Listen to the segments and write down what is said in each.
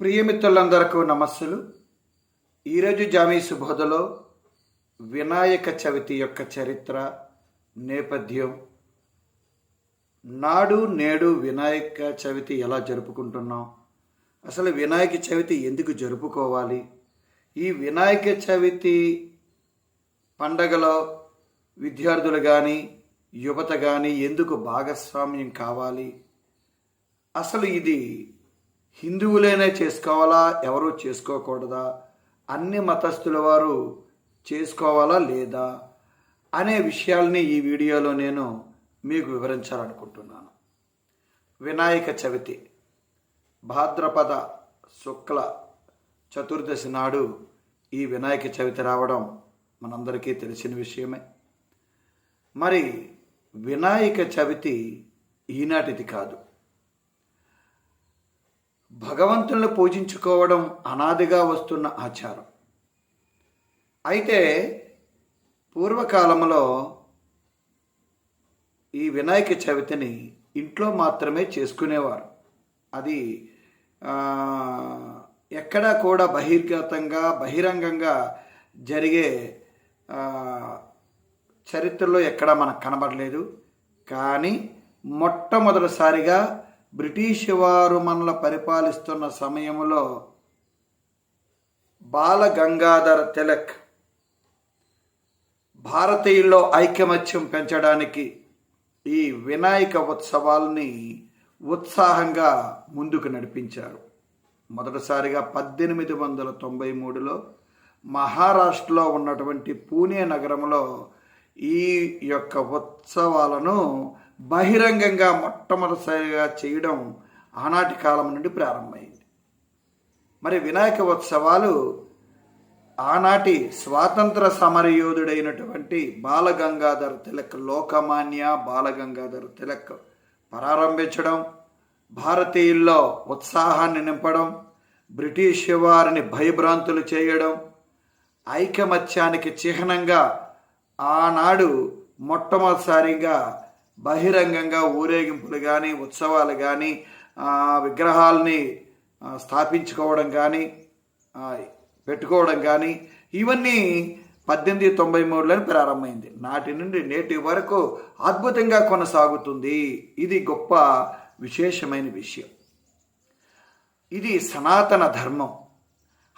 ప్రియమిత్రులందరకు నమస్సులు. ఈరోజు జామీ సుబోధలో వినాయక చవితి యొక్క చరిత్ర నేపథ్యం నాడు నేడు వినాయక చవితి ఎలా జరుపుకుంటున్నాం అసలు వినాయక చవితి ఎందుకు జరుపుకోవాలి ఈ వినాయక చవితి పండగలో విద్యార్థులు కానీ యువత కానీ ఎందుకు భాగస్వామ్యం కావాలి అసలు ఇది హిందువులైనా చేసుకోవాలా? ఎవరు చేసుకోకూడదా? అన్ని మతస్థుల వారు చేసుకోవాలా లేదా? అనే విషయాల్ని ఈ వీడియోలో నేను మీకు వివరించాలనుకుంటున్నాను. వినాయక చవితి భాద్రపద శుక్ల చతుర్దశి నాడు ఈ వినాయక చవితి రావడం మనందరికీ తెలిసిన విషయమే. మరి వినాయక చవితి ఈనాటిది కాదు. భగవంతుని పూజించుకోవడం అనాదిగా వస్తున్న ఆచారం. అయితే పూర్వకాలంలో ఈ వినాయక చవితిని ఇంట్లో మాత్రమే చేసుకునేవారు. అది ఎక్కడా కూడా బహిర్గతంగా బహిరంగంగా జరిగే చరిత్రలో ఎక్కడా మనకు కనబడలేదు. కానీ మొట్టమొదటిసారిగా బ్రిటిష్ వారు మనల పరిపాలిస్తున్న సమయంలో బాల గంగాధర తిలక్ భారతీయుల్లో ఐకమత్యం పెంచడానికి ఈ వినాయక ఉత్సవాల్ని ఉత్సాహంగా ముందుకు నడిపించారు. మొదటిసారిగా పద్దెనిమిది వందల తొంభై మూడులో మహారాష్ట్రలో ఉన్నటువంటి పూణే నగరంలో ఈ యొక్క ఉత్సవాలను బహిరంగంగా మొట్టమొదటిసారిగా చేయడం ఆనాటి కాలం నుండి ప్రారంభమైంది. మరి వినాయక ఉత్సవాలు ఆనాటి స్వాతంత్ర సమరయోధుడైనటువంటి బాలగంగాధర్ తిలక్ లోకమాన్య బాలగంగాధర్ తిలక్ ప్రారంభించడం భారతీయుల్లో ఉత్సాహాన్ని నింపడం బ్రిటిష్ వారిని భయభ్రాంతులు చేయడం ఐకమత్యానికి చిహ్నంగా ఆనాడు మొట్టమొదటిసారిగా బహిరంగంగా ఊరేగింపులు కానీ ఉత్సవాలు కానీ విగ్రహాలని స్థాపించుకోవడం కానీ పెట్టుకోవడం కానీ ఇవన్నీ పద్దెనిమిది తొంభై మూడులోనే ప్రారంభమైంది. నాటి నుండి నేటి వరకు అద్భుతంగా కొనసాగుతుంది. ఇది గొప్ప విశేషమైన విషయం. ఇది సనాతన ధర్మం.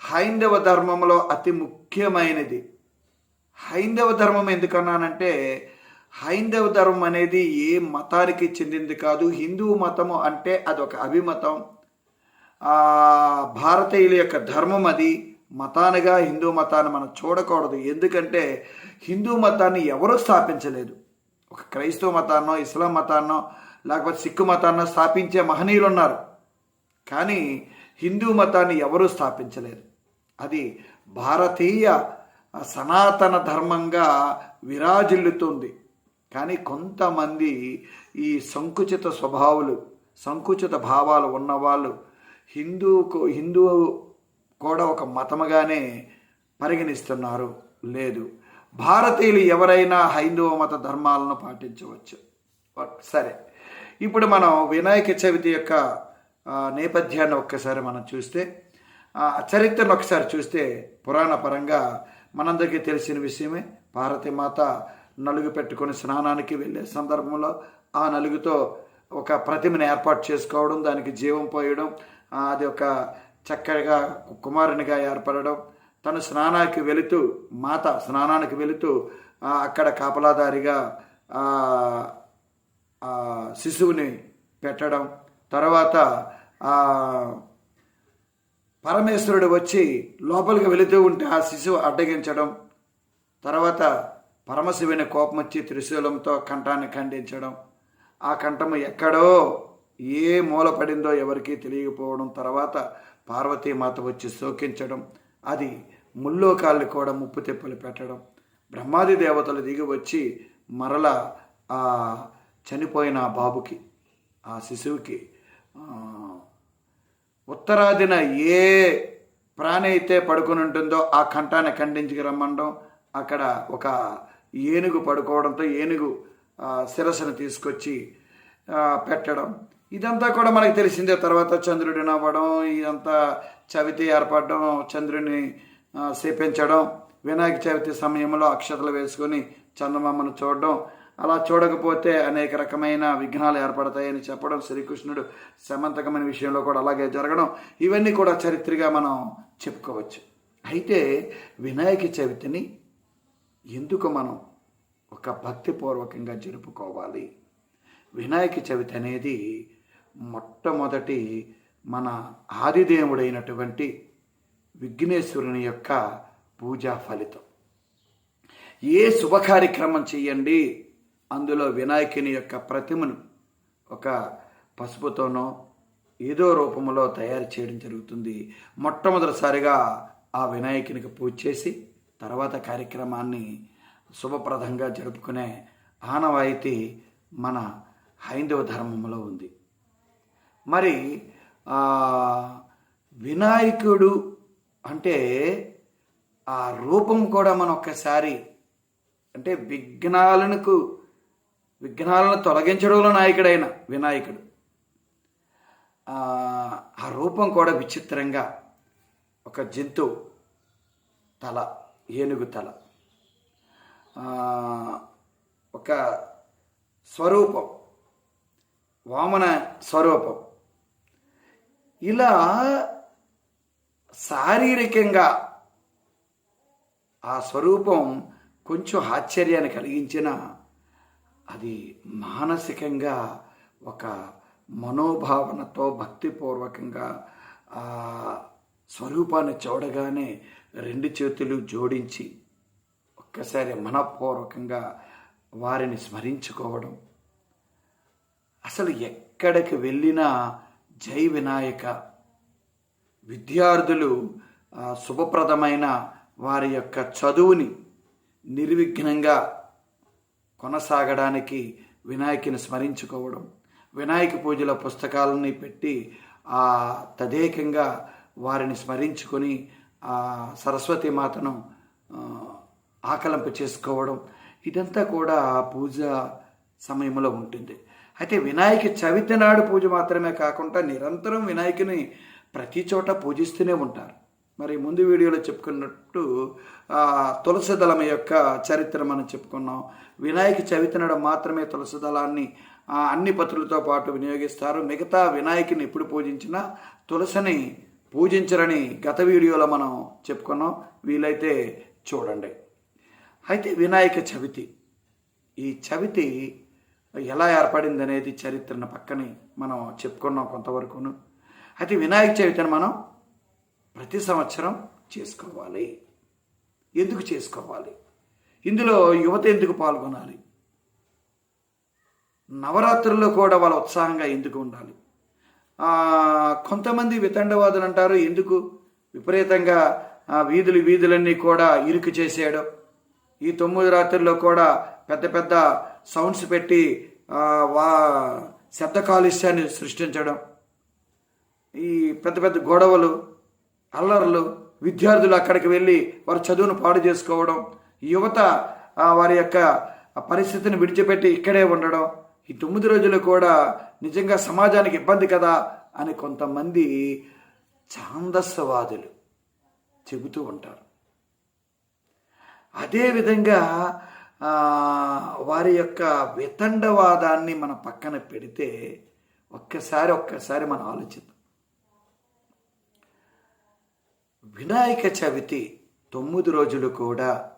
హైందవ ధర్మంలో అతి ముఖ్యమైనది. హైందవ ధర్మం ఎందుకన్నానంటే హైందవ ధర్మం అనేది ఏ మతానికి చెందింది కాదు. హిందూ మతము అంటే అదొక అభిమతం. భారతీయుల యొక్క ధర్మం అది. మతానిగా హిందూ మతాన్ని మనం చూడకూడదు. ఎందుకంటే హిందూ మతాన్ని ఎవరూ స్థాపించలేదు. ఒక క్రైస్తవ మతాన్నో ఇస్లాం మతాన్నో లేకపోతే సిక్కు మతాన్నో స్థాపించే మహనీయులు ఉన్నారు. కానీ హిందూ మతాన్ని ఎవరూ స్థాపించలేదు. అది భారతీయ సనాతన ధర్మంగా విరాజిల్లుతుంది. కానీ కొంతమంది ఈ సంకుచిత స్వభావాలు సంకుచిత భావాలు ఉన్నవాళ్ళు హిందూకు హిందూ కూడా ఒక మతముగానే పరిగణిస్తున్నారు. లేదు. భారతీయులు ఎవరైనా హైందవ మత ధర్మాలను పాటించవచ్చు. సరే. ఇప్పుడు మనం వినాయక చవితి యొక్క నేపథ్యాన్ని ఒక్కసారి మనం చూస్తే చరిత్రను ఒకసారి చూస్తే పురాణ పరంగా మనందరికీ తెలిసిన విషయమే. భారతీమాత మాత నలుగు పెట్టుకొని స్నానానికి వెళ్ళే సందర్భంలో ఆ నలుగుతో ఒక ప్రతిమను ఏర్పాటు చేసుకోవడం దానికి జీవం పోయడం అది ఒక చక్కగా కుమారునిగా ఏర్పడడం. తను స్నానానికి వెళుతూ మాత స్నానానికి వెళుతూ అక్కడ కాపలాదారిగా ఆ, శిశువుని పెట్టడం. తర్వాత పరమేశ్వరుడు వచ్చి లోపలికి వెళుతూ ఉంటే ఆ శిశువు అడ్డగించడం. తర్వాత పరమశివుని కోపం వచ్చి త్రిశూలంతో కంఠాన్ని ఖండించడం ఆ కంఠము ఎక్కడో ఏ మూల పడిందో ఎవరికీ తెలియకపోవడం తర్వాత పార్వతీమాత వచ్చి శోకించడం అది ముల్లోకాల్ని కూడా ముప్పు తెప్పులు పెట్టడం. బ్రహ్మాది దేవతలు దిగి వచ్చి మరల ఆ చనిపోయిన ఆ బాబుకి ఆ శిశువుకి ఉత్తరాదిన ఏ ప్రాణి అయితే పడుకుని ఉంటుందో ఆ కంఠాన్ని ఖండించుకు రమ్మనడం అక్కడ ఒక ఏనుగు పడుకోవడంతో ఏనుగు ఆ, శిరస్సును తీసుకొచ్చి పెట్టడం. ఇదంతా కూడా మనకు తెలిసిందే. తర్వాత చంద్రుడిని అవ్వడం ఇదంతా చవితి ఏర్పడడం చంద్రుడిని సేపించడం వినాయక చవితి సమయంలో అక్షతలు వేసుకొని చందమామను చూడడం. అలా చూడకపోతే అనేక రకమైన విఘ్నాలు ఏర్పడతాయని చెప్పడం శ్రీకృష్ణుడు సమంతకమైన విషయంలో కూడా అలాగే జరగడం. ఇవన్నీ కూడా చరిత్రగా మనం చెప్పుకోవచ్చు. అయితే వినాయక చవితిని ఎందుకు మనం ఒక భక్తిపూర్వకంగా జరుపుకోవాలి? వినాయక చవితి అనేది మొట్టమొదటి మన ఆదిదేవుడైనటువంటి విఘ్నేశ్వరుని యొక్క పూజా ఫలితం. ఏ శుభ కార్యక్రమం చేయండి అందులో వినాయకుని యొక్క ప్రతిమను ఒక పసుపుతోనో ఏదో రూపంలో తయారు చేయడం జరుగుతుంది. మొట్టమొదటిసారిగా ఆ వినాయకునికి పూజ చేసి తర్వాత కార్యక్రమాన్ని శుభప్రదంగా జరుపుకునే ఆనవాయితీ మన హైందవ ధర్మంలో ఉంది. మరి వినాయకుడు అంటే ఆ రూపం కూడా మనం ఒక్కసారి అంటే విఘ్నాలకు విఘ్నాలను తొలగించడంలో నాయకుడైన వినాయకుడు. ఆ, ఆ రూపం కూడా విచిత్రంగా ఒక జంతువు తల ఏనుగు తల ఒక స్వరూపం వామన స్వరూపం. ఇలా శారీరకంగా ఆ స్వరూపం కొంచెం ఆశ్చర్యాన్ని కలిగించిన అది మానసికంగా ఒక మనోభావనతో భక్తిపూర్వకంగా ఆ స్వరూపాన్ని చూడగానే రెండు చేతులు జోడించి ఒక్కసారి మనపూర్వకంగా వారిని స్మరించుకోవడం. అసలు ఎక్కడికి వెళ్ళినా జై వినాయక. విద్యార్థులు శుభప్రదమైన వారి యొక్క చదువుని నిర్విఘ్నంగా కొనసాగడానికి వినాయకుని స్మరించుకోవడం. వినాయక పూజల పుస్తకాలని పెట్టి ఆ తదేకంగా వారిని స్మరించుకొని సరస్వతి మాతను ఆకలింపు చేసుకోవడం ఇదంతా కూడా పూజ సమయంలో ఉంటుంది. అయితే వినాయక చవితి నాడు పూజ మాత్రమే కాకుండా నిరంతరం వినాయకుని ప్రతి చోట పూజిస్తూనే ఉంటారు. మరి ముందు వీడియోలో చెప్పుకున్నట్టు తులసి దళం యొక్క చరిత్ర మనం చెప్పుకున్నాం. వినాయక చవితి నాడు మాత్రమే తులసి దళాన్ని అన్ని పత్రులతో పాటు వినియోగిస్తారు. మిగతా వినాయకుని ఎప్పుడు పూజించినా తులసిని పూజించరని గత వీడియోలో మనం చెప్పుకున్నాం. వీలైతే చూడండి. అయితే వినాయక చవితి ఈ చవితి ఎలా ఏర్పడింది అనేది చరిత్రను పక్కనే మనం చెప్పుకున్నాం కొంతవరకును. అయితే వినాయక చవితిని మనం ప్రతి సంవత్సరం చేసుకోవాలి. ఎందుకు చేసుకోవాలి? ఇందులో యువత ఎందుకు పాల్గొనాలి? నవరాత్రుల్లో కూడా వాళ్ళ ఉత్సాహంగా ఎందుకు ఉండాలి? కొంతమంది వితండవాదులు అంటారు ఎందుకు విపరీతంగా వీధులు వీధులన్నీ కూడా ఇరుకు చేసేయడం ఈ తొమ్మిది రాత్రుల్లో కూడా పెద్ద పెద్ద సౌండ్స్ పెట్టి వా శబ్ద కాలుష్యాన్ని సృష్టించడం. ఈ పెద్ద పెద్ద గొడవలు అల్లర్లు విద్యార్థులు అక్కడికి వెళ్ళి వారి చదువును పాడు చేసుకోవడం యువత వారి యొక్క పరిస్థితిని విడిచిపెట్టి ఇక్కడే ఉండడం ఈ తొమ్మిది రోజులు కూడా నిజంగా సమాజానికి ఇబ్బంది కదా అని కొంతమంది ఛాందస్సవాదులు చెబుతూ ఉంటారు. అదేవిధంగా వారి యొక్క వితండవాదాన్ని మన పక్కన పెడితే ఒక్కసారి ఒక్కసారి మనం ఆలోచిద్దాం. వినాయక చవితి తొమ్మిది రోజులు కూడా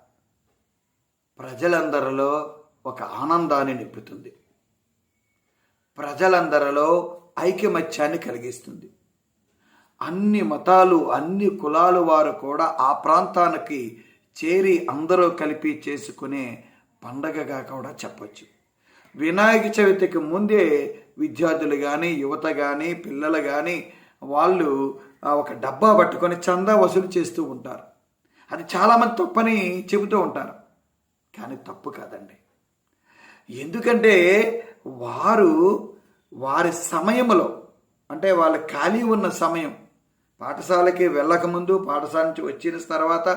ప్రజలందరిలో ఒక ఆనందాన్ని నింపుతుంది. ప్రజలందరిలో ఐకమత్యాన్ని కలిగిస్తుంది. అన్ని మతాలు అన్ని కులాలు వారు కూడా ఆ ప్రాంతానికి చేరి అందరూ కలిపి చేసుకునే పండగగా కూడా చెప్పచ్చు. వినాయక చవితికి ముందే విద్యార్థులు కానీ యువత కానీ పిల్లలు కానీ వాళ్ళు ఒక డబ్బా పట్టుకొని చందా వసూలు చేస్తూ ఉంటారు. అది చాలామంది తప్పని చెబుతూ ఉంటారు. కానీ తప్పు కాదండి. ఎందుకంటే వారు వారి సమయంలో అంటే వాళ్ళ ఖాళీ ఉన్న సమయం పాఠశాలకి వెళ్ళకముందు పాఠశాల నుంచి వచ్చిన తర్వాత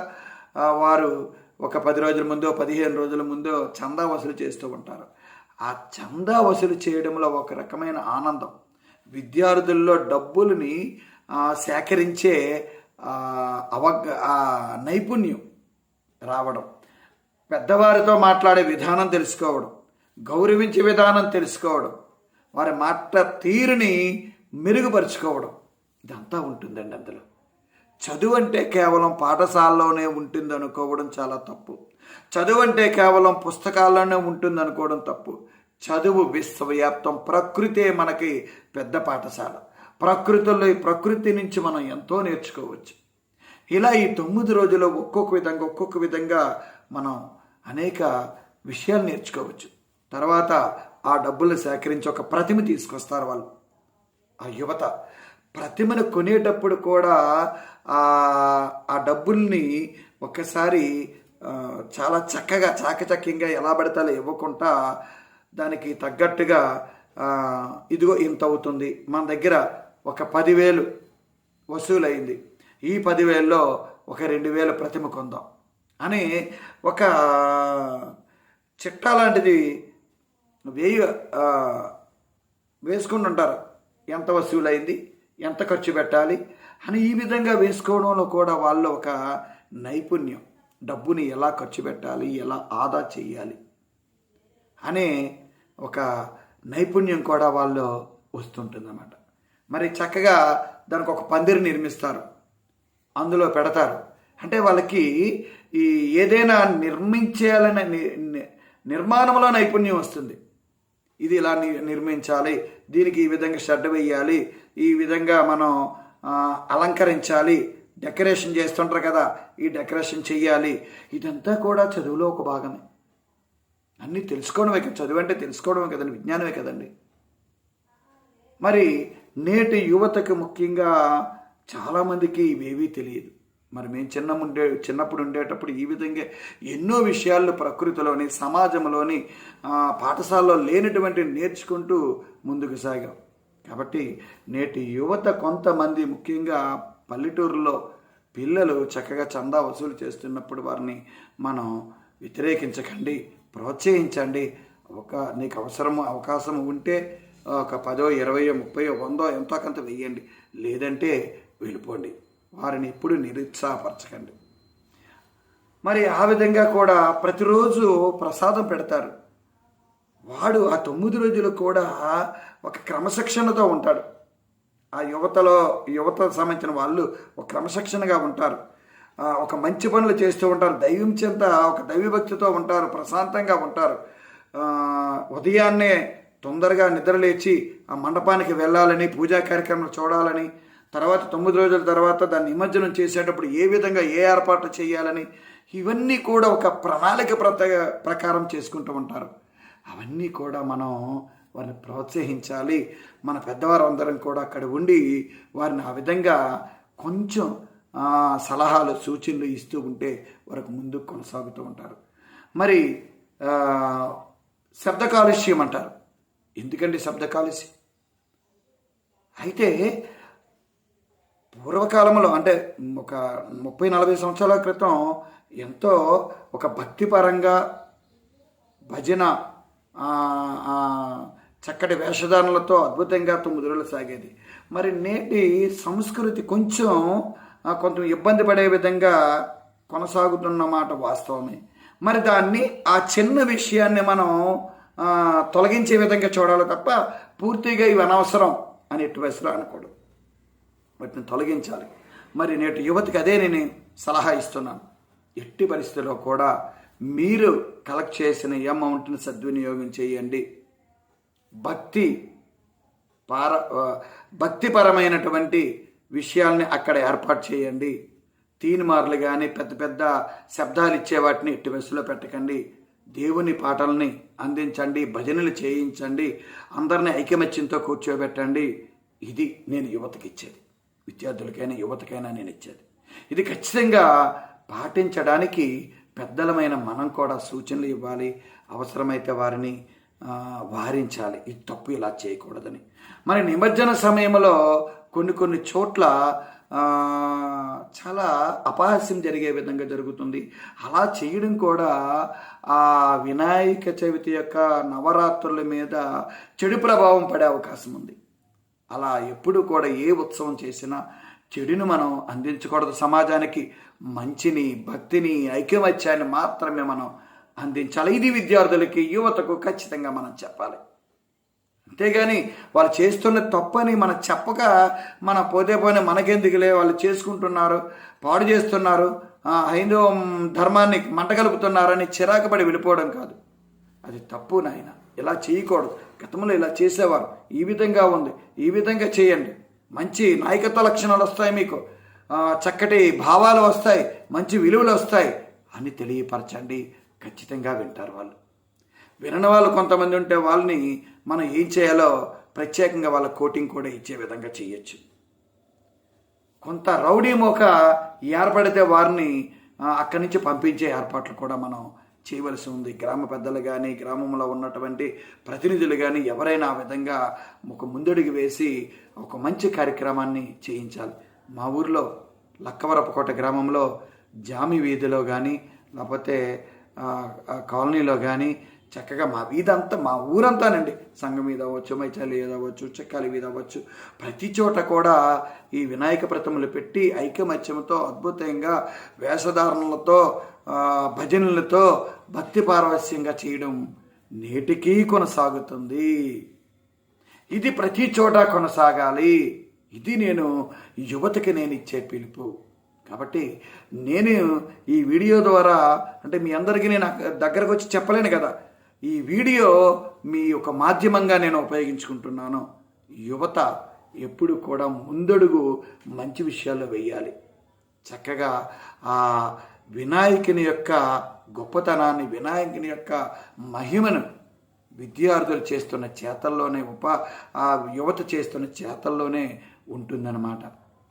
వారు ఒక పది రోజుల ముందో పదిహేను రోజుల ముందో చందా వసూలు చేస్తూ ఉంటారు. ఆ చందా వసూలు చేయడంలో ఒక రకమైన ఆనందం. విద్యార్థుల్లో డబ్బులని సేకరించే అవగ్ ఆ, నైపుణ్యం రావడం. పెద్దవారితో మాట్లాడే విధానం తెలుసుకోవడం. గౌరవించే విధానం తెలుసుకోవడం వారి మాట తీరుని మెరుగుపరుచుకోవడం ఇదంతా ఉంటుందండి అందులో. చదువు అంటే కేవలం పాఠశాలలోనే ఉంటుంది అనుకోవడం చాలా తప్పు. చదువు అంటే కేవలం పుస్తకాల్లోనే ఉంటుంది అనుకోవడం తప్పు. చదువు విశ్వవ్యాప్తం ప్రకృతే మనకి పెద్ద పాఠశాల. ప్రకృతిలో ఈ ప్రకృతి నుంచి మనం ఎంతో నేర్చుకోవచ్చు. ఇలా ఈ తొమ్మిది రోజుల్లో ఒక్కొక్క విధంగా ఒక్కొక్క విధంగా మనం అనేక విషయాలు నేర్చుకోవచ్చు. తర్వాత ఆ డబ్బుల్ని సేకరించి ఒక ప్రతిమ తీసుకొస్తారు వాళ్ళు. ఆ యువత ప్రతిమను కొనేటప్పుడు కూడా ఆ డబ్బుల్ని ఒక్కసారి చాలా చక్కగా చాకచక్యంగా ఎలా పడతాలో ఇవ్వకుండా దానికి తగ్గట్టుగా ఇదిగో ఇంత అవుతుంది. మన దగ్గర ఒక పదివేలు వసూలైంది. ఈ పదివేల్లో ఒక రెండు వేల ప్రతిమ కొందాం. అని ఒక చిట్టా లాంటిది వేయ వేసుకుని ఉంటారు ఎంత వసూలైంది ఎంత ఖర్చు పెట్టాలి అని ఈ విధంగా వేసుకోవడంలో కూడా వాళ్ళు ఒక నైపుణ్యం. డబ్బుని ఎలా ఖర్చు పెట్టాలి ఎలా ఆదా చేయాలి అనే ఒక నైపుణ్యం కూడా వాళ్ళు వస్తుంటుందన్నమాట. మరి చక్కగా దానికి ఒక పందిరి నిర్మిస్తారు. అందులో పెడతారు. అంటే వాళ్ళకి ఈ ఏదైనా నిర్మించాలనే నిర్మాణంలో నైపుణ్యం వస్తుంది. ఇది ఇలా ని- నిర్మించాలి. దీనికి ఈ విధంగా షెడ్ వేయాలి. ఈ విధంగా మనం అలంకరించాలి. డెకరేషన్ చేస్తుంటారు కదా ఈ డెకరేషన్ చెయ్యాలి. ఇదంతా కూడా చదువులో ఒక భాగమే. అన్నీ తెలుసుకోవడమే కదా చదువు అంటే తెలుసుకోవడమే కదండి విజ్ఞానమే కదండి. మరి నేటి యువతకు ముఖ్యంగా చాలామందికి ఇవేవీ తెలియదు. మరి మేము చిన్న ఉండే చిన్నప్పుడు ఉండేటప్పుడు ఈ విధంగా ఎన్నో విషయాలు ప్రకృతిలోని సమాజంలోని పాఠశాలలో లేనటువంటి నేర్చుకుంటూ ముందుకు సాగాం. కాబట్టి నేటి యువత కొంతమంది ముఖ్యంగా పల్లెటూరులో పిల్లలు చక్కగా చందా వసూలు చేస్తున్నప్పుడు వారిని మనం వ్యతిరేకించకండి ప్రోత్సహించండి. ఒక నీకు అవసరము అవకాశం ఉంటే ఒక పదో ఇరవయో ముప్పయో వందో ఎంతో కొంత వెయ్యండి. లేదంటే వెళ్ళిపోండి. వారిని ఎప్పుడు నిరుత్సాహపరచకండి. మరి ఆ విధంగా కూడా ప్రతిరోజు ప్రసాదం పెడతారు. వాడు ఆ తొమ్మిది రోజులు కూడా ఒక క్రమశిక్షణతో ఉంటాడు. ఆ యువతలో యువత సంబంధించిన వాళ్ళు ఒక క్రమశిక్షణగా ఉంటారు. ఒక మంచి పనులు చేస్తూ ఉంటారు. దైవం చెంత ఒక దైవభక్తితో ఉంటారు. ప్రశాంతంగా ఉంటారు. ఉదయాన్నే తొందరగా నిద్రలేచి ఆ మండపానికి వెళ్ళాలని పూజా కార్యక్రమాలు చూడాలని తర్వాత తొమ్మిది రోజుల తర్వాత దాన్ని నిమజ్జనం చేసేటప్పుడు ఏ విధంగా ఏ ఏర్పాట్లు చేయాలని ఇవన్నీ కూడా ఒక ప్రణాళిక ప్రత ప్రకారం చేసుకుంటూ ఉంటారు. అవన్నీ కూడా మనం వారిని ప్రోత్సహించాలి. మన పెద్దవారు అందరం కూడా అక్కడ ఉండి వారిని ఆ విధంగా కొంచెం సలహాలు సూచనలు ఇస్తూ ఉంటే వారికి ముందుకు కొనసాగుతూ ఉంటారు. మరి శబ్ద కాలుష్యం అంటారు. ఎందుకండి శబ్ద కాలుష్యం? అయితే పూర్వకాలంలో అంటే ఒక ముప్పై నలభై సంవత్సరాల క్రితం ఎంతో ఒక భక్తిపరంగా భజన చక్కటి వేషధారణలతో అద్భుతంగా తొమ్మిది రోజులు సాగేది. మరి నేటి సంస్కృతి కొంచెం కొంచెం ఇబ్బంది పడే విధంగా కొనసాగుతున్న మాట వాస్తవమే. మరి దాన్ని ఆ చిన్న విషయాన్ని మనం తొలగించే విధంగా చూడాలి తప్ప పూర్తిగా ఇవి అనవసరం అని ఎట్టి వయసులో అనకూడదు వాటిని తొలగించాలి. మరి నేటి యువతికి అదే నేను సలహా ఇస్తున్నాను. ఎట్టి పరిస్థితుల్లో కూడా మీరు కలెక్ట్ చేసిన అమౌంట్ని సద్వినియోగం చేయండి. భక్తి పార భక్తిపరమైనటువంటి విషయాల్ని అక్కడ ఏర్పాటు చేయండి. తీన్మార్లు కానీ పెద్ద పెద్ద శబ్దాలు ఇచ్చే వాటిని ఇట్టి వయసులో పెట్టకండి. దేవుని పాటల్ని అందించండి భజనలు చేయించండి అందరిని ఐకమత్యంతో కూర్చోబెట్టండి. ఇది నేను యువతకి ఇచ్చేది. విద్యార్థులకైనా యువతకైనా నేను ఇచ్చేది. ఇది ఖచ్చితంగా పాటించడానికి పెద్దలమైన మనం కూడా సూచనలు ఇవ్వాలి అవసరమైతే వారిని వారించాలి. ఇది తప్పు ఇలా చేయకూడదని. మరి నిమజ్జన సమయంలో కొన్ని కొన్ని చోట్ల చాలా అపహాస్యం జరిగే విధంగా జరుగుతుంది. అలా చేయడం కూడా ఆ వినాయక చవితి యొక్క నవరాత్రుల మీద చెడు ప్రభావం పడే అవకాశం ఉంది. అలా ఎప్పుడు కూడా ఏ ఉత్సవం చేసినా చెడుని మనం అందించకూడదు. సమాజానికి మంచిని భక్తిని ఐక్యమత్యాన్ని మాత్రమే మనం అందించాలి. ఇది విద్యార్థులకి యువతకు ఖచ్చితంగా మనం చెప్పాలి. అంతేగాని వాళ్ళు చేస్తున్న తప్పని మనం చెప్పక మన పోతే పోనీ మనకెందుకులే? వాళ్ళు చేసుకుంటున్నారు పాడు చేస్తున్నారు హైందవ ధర్మాన్ని చిరాకు చిరాకుపడి వెళ్ళిపోవడం కాదు. అది తప్పు నాయన. ఇలా చేయకూడదు. గతంలో ఇలా చేసేవారు. ఈ విధంగా ఉంది. ఈ విధంగా చేయండి. మంచి నాయకత్వ లక్షణాలు వస్తాయి మీకు. చక్కటి భావాలు వస్తాయి. మంచి విలువలు వస్తాయి అని తెలియపరచండి. ఖచ్చితంగా వింటారు వాళ్ళు. వినని వాళ్ళు కొంతమంది ఉంటే వాళ్ళని మనం ఏం చేయాలో ప్రత్యేకంగా వాళ్ళ కోటింగ్ కూడా ఇచ్చే విధంగా చేయొచ్చు. కొంత రౌడీ మోక ఏర్పడితే వారిని అక్కడి నుంచి పంపించే ఏర్పాట్లు కూడా మనం చేయవలసి ఉంది. గ్రామ పెద్దలు కానీ గ్రామంలో ఉన్నటువంటి ప్రతినిధులు కానీ ఎవరైనా ఆ విధంగా ఒక ముందడుగు వేసి ఒక మంచి కార్యక్రమాన్ని చేయించాలి. మా ఊర్లో లక్కవరపకోట గ్రామంలో జామి వీధిలో కానీ లేకపోతే కాలనీలో కానీ చక్కగా మా వీధి అంతా మా ఊరంతానండి. సంఘం మీద అవ్వచ్చు మైచాలి మీద అవ్వచ్చు చెక్కాలి మీద అవ్వచ్చు. ప్రతి చోట కూడా ఈ వినాయక ప్రతిమలు పెట్టి ఐకమత్యంతో అద్భుతంగా వేషధారణలతో భజనలతో భక్తి పారవస్యంగా చేయడం నేటికీ కొనసాగుతుంది. ఇది ప్రతి చోట కొనసాగాలి. ఇది నేను యువతకి నేను ఇచ్చే పిలుపు. కాబట్టి నేను ఈ వీడియో ద్వారా అంటే మీ అందరికీ నేను దగ్గరకు వచ్చి చెప్పలేను కదా. ఈ వీడియో మీ ఒక మాధ్యమంగా నేను ఉపయోగించుకుంటున్నాను. యువత ఎప్పుడు కూడా ముందడుగు మంచి విషయాల్లో వేయాలి. చక్కగా ఆ వినాయకుని యొక్క గొప్పతనాన్ని వినాయకుని యొక్క మహిమను విద్యార్థులు చేస్తున్న చేతల్లోనే ఉప ఆ యువత చేస్తున్న చేతల్లోనే ఉంటుందన్నమాట.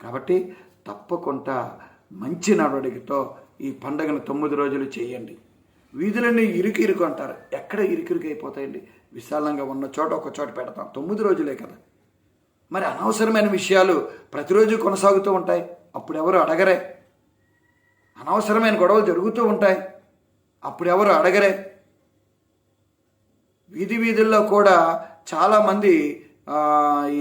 కాబట్టి తప్పకుండా మంచి నడవడికతో ఈ పండుగను తొమ్మిది రోజులు చేయండి. వీధులన్నీ ఇరుకు ఇరుకు అంటారు. ఎక్కడ ఇరుకిరుకు అయిపోతాయండి? విశాలంగా ఉన్న చోట ఒక చోట పెడతాం. తొమ్మిది రోజులే కదా. మరి అనవసరమైన విషయాలు ప్రతిరోజు కొనసాగుతూ ఉంటాయి. అప్పుడు ఎవరు అడగరే. అనవసరమైన గొడవలు జరుగుతూ ఉంటాయి. అప్పుడు ఎవరు అడగరే? వీధి వీధుల్లో కూడా చాలామంది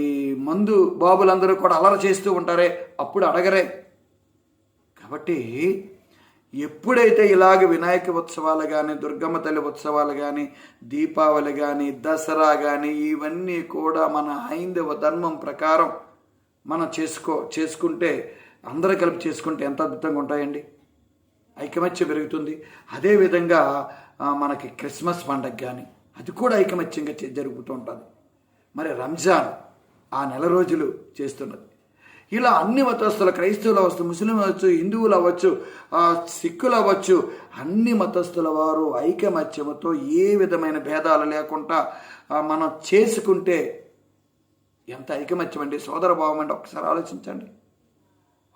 ఈ మందు బాబులందరూ కూడా అలర చేస్తూ ఉంటారే అప్పుడు అడగరే. కాబట్టి ఎప్పుడైతే ఇలాగ వినాయక ఉత్సవాలు కానీ దుర్గమ్మ తల్లి ఉత్సవాలు కానీ దీపావళి కానీ దసరా కానీ ఇవన్నీ కూడా మన హైందవ ధర్మం ప్రకారం మనం చేసుకో చేసుకుంటే అందరూ కలిపి చేసుకుంటే ఎంత అద్భుతంగా ఉంటాయండి? ఐకమత్యం పెరుగుతుంది. అదేవిధంగా మనకి క్రిస్మస్ పండగ కానీ అది కూడా ఐకమత్యంగా చే- జరుగుతూ ఉంటుంది. మరి రంజాన్ ఆ నెల రోజులు చేస్తున్నది. ఇలా అన్ని మతస్థులు క్రైస్తవులు అవ్వచ్చు ముస్లిం అవ్వచ్చు హిందువులు అవ్వచ్చు సిక్కులు అవ్వచ్చు అన్ని మతస్థుల వారు ఐకమత్యముతో ఏ విధమైన భేదాలు లేకుండా మనం చేసుకుంటే ఎంత ఐకమత్యం అండి. సోదర భావం అంటే ఒకసారి ఆలోచించండి.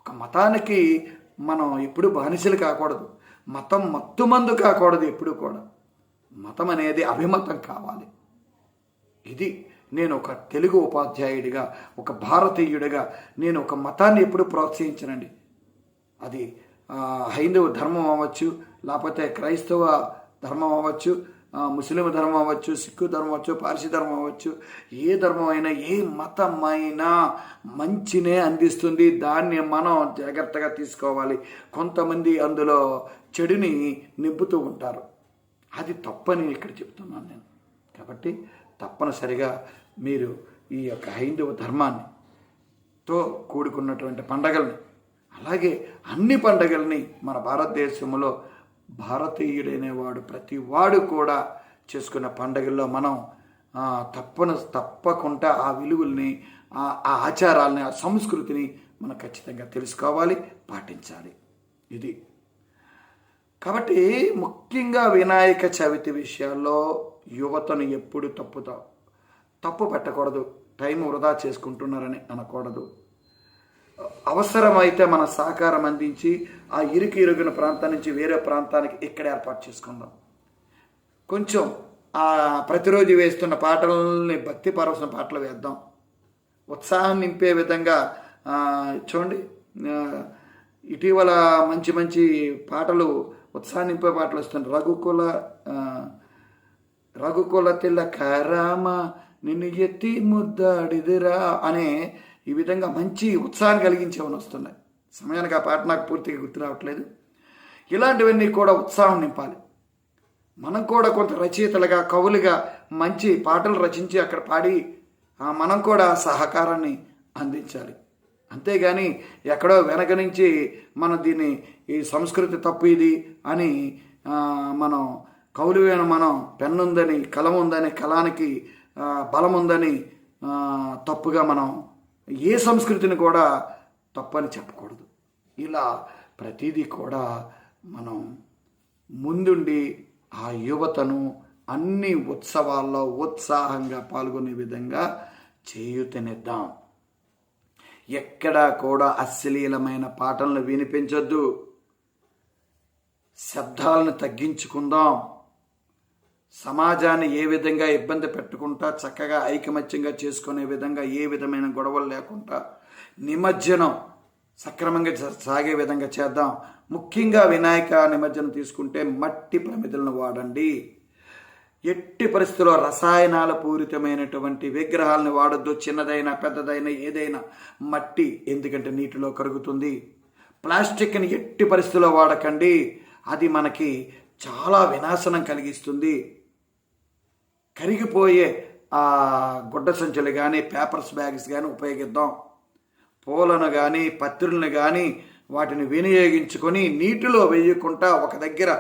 ఒక మతానికి మనం ఎప్పుడు బానిసలు కాకూడదు. మతం మత్తుమందు కాకూడదు ఎప్పుడు కూడా. మతం అనేది అభిమతం కావాలి. ఇది నేను ఒక తెలుగు ఉపాధ్యాయుడిగా ఒక భారతీయుడిగా నేను ఒక మతాన్ని ఎప్పుడు ప్రోత్సహించనండి. అది హైందవ ధర్మం అవ్వచ్చు లేకపోతే క్రైస్తవ ధర్మం అవ్వచ్చు ముస్లిం ధర్మం అవ్వచ్చు సిక్కు ధర్మం అవ్వచ్చు పార్సీ ధర్మం అవ్వచ్చు ఏ ధర్మం అయినా ఏ మతం అయినా మంచినే అందిస్తుంది. దాన్ని మనం జాగ్రత్తగా తీసుకోవాలి. కొంతమంది అందులో చెడుని నింపుతూ ఉంటారు. అది తప్పని ఇక్కడ చెప్తున్నాను నేను. కాబట్టి తప్పనిసరిగా మీరు ఈ యొక్క హైందవ ధర్మాన్ని తో కూడుకున్నటువంటి పండగల్ని అలాగే అన్ని పండగల్ని మన భారతదేశంలో భారతీయుడైనవాడు ప్రతి వాడు కూడా చేసుకున్న పండగల్లో మనం ఆ, తప్పన తప్పకుండా ఆ విలువల్ని ఆ ఆ ఆచారాలని ఆ సంస్కృతిని మనం ఖచ్చితంగా తెలుసుకోవాలి పాటించాలి. ఇది. కాబట్టి ముఖ్యంగా వినాయక చవితి విషయాల్లో యువతను ఎప్పుడు తప్పుతా తప్పు పెట్టకూడదు. టైం వృధా చేసుకుంటున్నారని అనకూడదు. అవసరమైతే మన సహకారం అందించి ఆ ఇరుకు ఇరుగున ప్రాంతం నుంచి వేరే ప్రాంతానికి ఇక్కడ ఏర్పాటు చేసుకుందాం. కొంచెం ఆ ప్రతిరోజు వేస్తున్న పాటలని భక్తి పరవసిన పాటలు వేద్దాం. ఉత్సాహం నింపే విధంగా చూడండి ఇటీవల మంచి మంచి పాటలు ఉత్సాహం నింపే పాటలు వస్తున్నాయి. రఘుకుల రఘుకుల తిలక రామ నిన్ను ఎత్తి ముద్దాడిదిరా అనే ఈ విధంగా మంచి ఉత్సాహాన్ని కలిగించేవని వస్తున్నాయి. సమయానికి ఆ పాట నాకు పూర్తిగా గుర్తు రావట్లేదు. ఇలాంటివన్నీ కూడా ఉత్సాహం నింపాలి. మనం కూడా కొంత రచయితలుగా కవులుగా మంచి పాటలు రచించి అక్కడ పాడి మనం కూడా సహకారాన్ని అందించాలి. అంతేగాని ఎక్కడో వెనక నుంచి మనం దీన్ని ఈ సంస్కృతి తప్పు ఇది అని మనం కవులు వేణ మనం పెన్నుందని కలం ఉందని కళానికి బలం ఉందని తప్పుగా మనం ఏ సంస్కృతిని కూడా తప్పని చెప్పకూడదు. ఇలా ప్రతిదీ కూడా మనం ముందుండి ఆ యువతను అన్ని ఉత్సవాల్లో ఉత్సాహంగా పాల్గొనే విధంగా చేయుతనిద్దాం. ఎక్కడా కూడా అశ్లీలమైన పాటలను వినిపించొద్దు. శబ్దాలను తగ్గించుకుందాం. సమాజాన్ని ఏ విధంగా ఇబ్బంది పెట్టుకుంటా చక్కగా ఐకమత్యంగా చేసుకునే విధంగా ఏ విధమైన గొడవలు లేకుండా నిమజ్జనం సక్రమంగా సాగే విధంగా చేద్దాం. ముఖ్యంగా వినాయక నిమజ్జనం తీసుకుంటే మట్టి ప్రమిదలను వాడండి. ఎట్టి పరిస్థితుల్లో రసాయనాల పూరితమైనటువంటి విగ్రహాలను వాడొద్దు. చిన్నదైనా పెద్దదైనా ఏదైనా మట్టి ఎందుకంటే నీటిలో కరుగుతుంది. ప్లాస్టిక్ని ఎట్టి పరిస్థితుల్లో వాడకండి. అది మనకి చాలా వినాశనం కలిగిస్తుంది. కరిగిపోయే ఆ గుడ్డ సంచులు కానీ పేపర్స్ బ్యాగ్స్ కానీ ఉపయోగిద్దాం. పూలను కానీ పత్రులను కానీ వాటిని వినియోగించుకొని నీటిలో వేయకుండా ఒక దగ్గర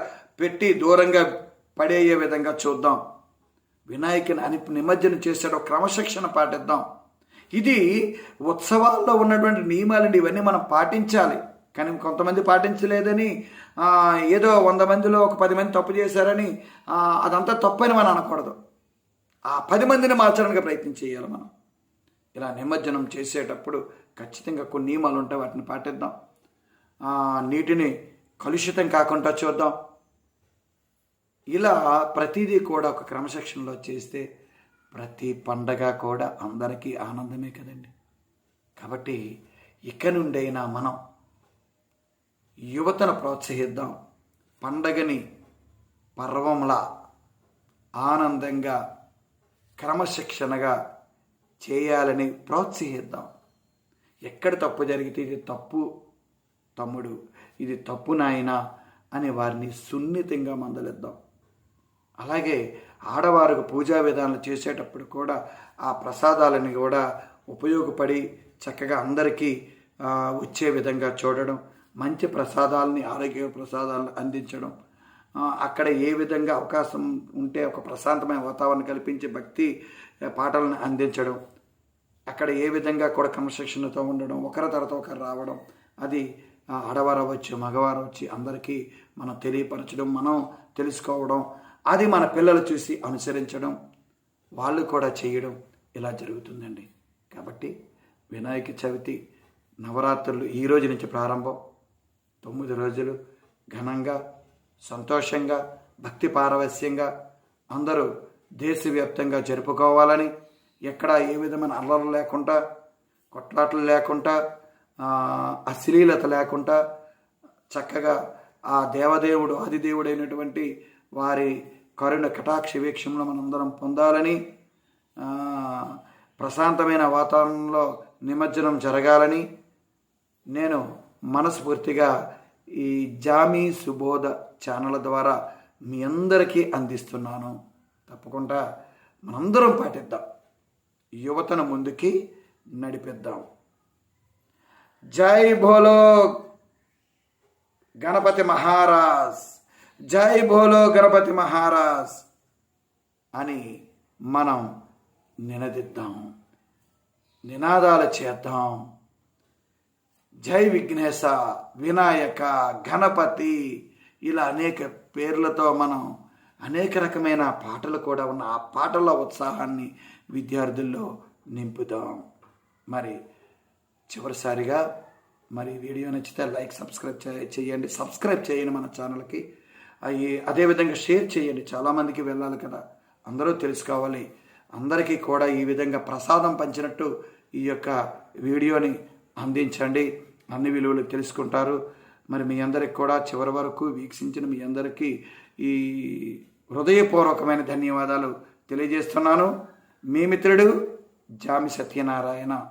పెట్టి దూరంగా పడేయే విధంగా చూద్దాం. వినాయకుని అని నిమజ్జనం చేసేటప్పుడు క్రమశిక్షణ పాటిద్దాం. ఇది ఉత్సవాల్లో ఉన్నటువంటి నియమాలండి ఇవన్నీ మనం పాటించాలి. కానీ కొంతమంది పాటించలేదని ఏదో వంద మందిలో ఒక పది మంది తప్పు చేశారని అదంతా తప్పని మనం అనకూడదు. ఆ పది మందిని మార్చడానికి ప్రయత్నం చేయాలి మనం. ఇలా నిమజ్జనం చేసేటప్పుడు ఖచ్చితంగా కొన్ని నియమాలు ఉంటాయి వాటిని పాటిద్దాం. నీటిని కలుషితం కాకుండా చూద్దాం. ఇలా ప్రతిదీ కూడా ఒక క్రమశిక్షణలో చేస్తే ప్రతి పండగ కూడా అందరికీ ఆనందమే కదండి. కాబట్టి ఇక నుండైనా మనం యువతను ప్రోత్సహిద్దాం. పండగని పర్వంలా ఆనందంగా క్రమశిక్షణగా చేయాలని ప్రోత్సహిద్దాం. ఎక్కడ తప్పు జరిగితే ఇది తప్పు తమ్ముడు ఇది తప్పు నాయనా అని వారిని సున్నితంగా మందలిద్దాం. అలాగే ఆడవారికి పూజా విధానాలు చేసేటప్పుడు కూడా ఆ ప్రసాదాలని కూడా ఉపయోగపడి చక్కగా అందరికీ వచ్చే విధంగా చూడడం మంచి ప్రసాదాలని ఆరోగ్య ప్రసాదాలను అందించడం అక్కడ ఏ విధంగా అవకాశం ఉంటే ఒక ప్రశాంతమైన వాతావరణం కల్పించే భక్తి పాటలను అందించడం అక్కడ ఏ విధంగా కూడా క్రమశిక్షణతో ఉండడం ఒకరి తర్వాత ఒకరు రావడం అది ఆడవారు వచ్చి మగవారు వచ్చి అందరికీ మనం తెలియపరచడం మనం తెలుసుకోవడం అది మన పిల్లలు చూసి అనుసరించడం వాళ్ళు కూడా చేయడం ఇలా జరుగుతుందండి. కాబట్టి వినాయక చవితి నవరాత్రులు ఈ రోజు నుంచి ప్రారంభం. తొమ్మిది రోజులు ఘనంగా సంతోషంగా భక్తి పారవస్యంగా అందరూ దేశవ్యాప్తంగా జరుపుకోవాలని ఎక్కడ ఏ విధమైన అల్లర్లు లేకుండా కొట్లాటలు లేకుండా అశ్లీలత లేకుండా చక్కగా ఆ దేవదేవుడు ఆదిదేవుడైనటువంటి వారి కరుణ కటాక్ష వీక్షంలో మనందరం పొందాలని ప్రశాంతమైన వాతావరణంలో నిమజ్జనం జరగాలని నేను మనస్ఫూర్తిగా ఈ జామీ సుబోధ ఛానల్ ద్వారా మీ అందరికీ అందిస్తున్నాను. తప్పకుండా మనందరం పాటిద్దాం. యువతను ముందుకి నడిపిద్దాం. జై భోలో గణపతి మహారాజ్! జై భోలో గణపతి మహారాజ్! అని మనం నినదిద్దాం. నినాదాలు చేద్దాం. జై విఘ్నేశ వినాయక గణపతి ఇలా అనేక పేర్లతో మనం అనేక రకమైన పాటలు కూడా ఉన్న ఆ పాటల ఉత్సాహాన్ని విద్యార్థుల్లో నింపుదాం మరి చివరిసారిగా మరి వీడియో నచ్చితే లైక్ సబ్స్క్రైబ్ చేయండి. సబ్స్క్రైబ్ చేయండి మన ఛానల్కి అవి అదేవిధంగా షేర్ చేయండి. చాలామందికి వెళ్ళాలి కదా. అందరూ తెలుసుకోవాలి. అందరికీ కూడా ఈ విధంగా ప్రసాదం పంచినట్టు ఈ యొక్క వీడియోని అందించండి. అన్ని విలువలు తెలుసుకుంటారు. మరి మీ అందరికి కూడా చివరి వరకు వీక్షించిన మీ అందరికీ ఈ హృదయపూర్వకమైన ధన్యవాదాలు తెలియజేస్తున్నాను. మీ మిత్రుడు జామి సత్యనారాయణ.